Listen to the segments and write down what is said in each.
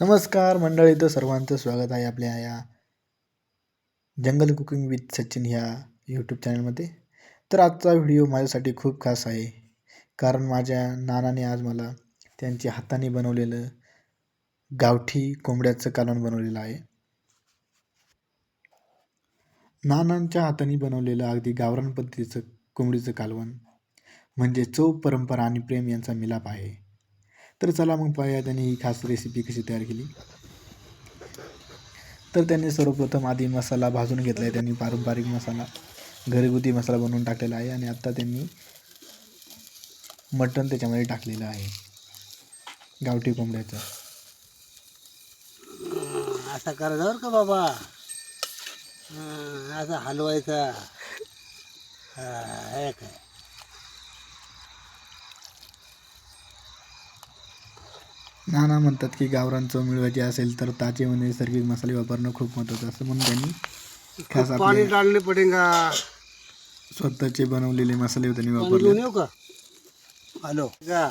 नमस्कार मंडळी तर सर्वांचं स्वागत आहे आपल्या या जंगल कुकिंग विथ सचिन ह्या यूट्यूब चॅनलमध्ये तर आजचा व्हिडिओ माझ्यासाठी खूप खास आहे. कारण माझ्या नानाने आज मला त्यांच्या हाताने बनवलेलं गावठी कोंबड्याचं कालवण बनवलेलं आहे. नानांच्या हाताने बनवलेलं अगदी गावरान पद्धतीचं कोंबडीचं कालवण म्हणजे चव परंपरा आणि प्रेम यांचा मिलाप आहे. तर चला मग पाहूया त्यांनी ही खास रेसिपी कशी तयार केली. तर त्यांनी सर्वप्रथम आधी मसाला भाजून घेतला आहे. त्यांनी पारंपरिक मसाला घरगुती मसाला बनवून टाकलेला आहे आणि आत्ता त्यांनी मटण त्याच्यामध्ये टाकलेलं आहे. गावठी कोंबड्याचं. असा करायचा का बाबा? हं, असा हलवायचा. काय? नाना म्हणतात की गावरान चव मिळवायची असेल तर ताजे व नैसर्गिक मसाले वापरणं खूप महत्त्वाचं असं म्हणून त्यांनी खास पाणी आपले डालणे पडेगा स्वतःचे बनवलेले मसाले त्यांनी वापरले. का? हॅलो. का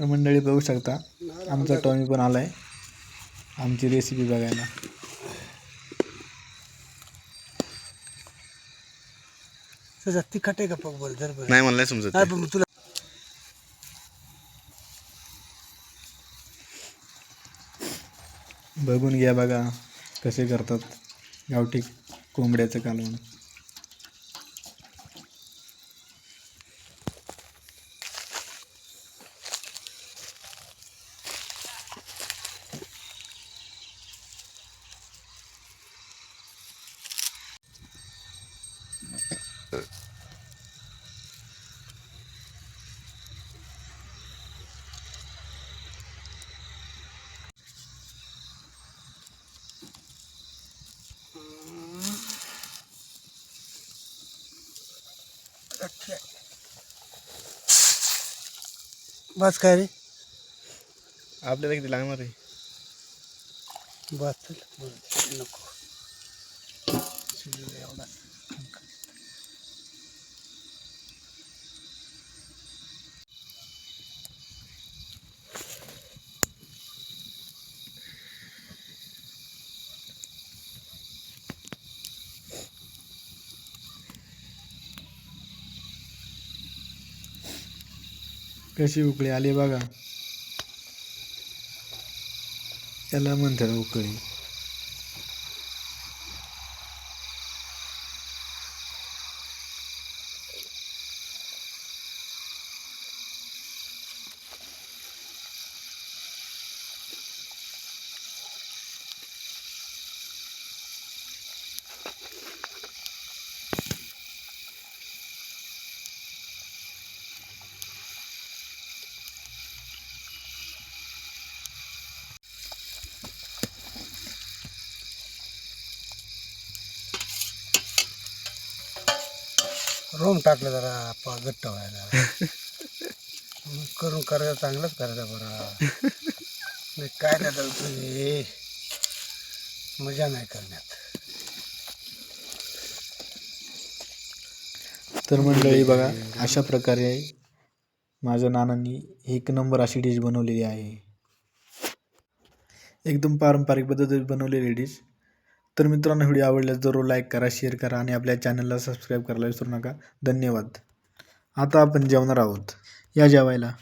तर मंडळी बघू शकता आमचा टॉमी पण आलाय. आमची रेसिपी बघायला. त्याचा तिखट आहे का पग बोल जर बरं. नाही मला नाही समजत नाही पण तुला बघून घ्या बघा कसे करतात गावठी कोंबड्याचं कालवण बस काय रे? आपल्याला किती लागणार आहे? बस. चल नको. एवढा. कशी उकळी? आली बघा. त्याला म्हणतात उकळी. रोम टाकलं जरा प घट्ट व्हायला. मग करून करायचं चांगलंच करायचं बरं. नाही काय त्यात उपयोग मजा नाही करण्यात. तर मंडळी बघा अशा प्रकारे माझ्या नानांनी एक नंबर अशी डिश बनवलेली आहे. एकदम पारंपरिक पद्धतीत बनवलेली डिश तर मित्रांनो व्हिडिओ आवडल्यास जरूर लाईक करा शेअर करा आणि आपल्या चॅनलला सबस्क्राईब करायला विसरू नका. धन्यवाद. आता आपण जेवणार आहोत. या जेवायला.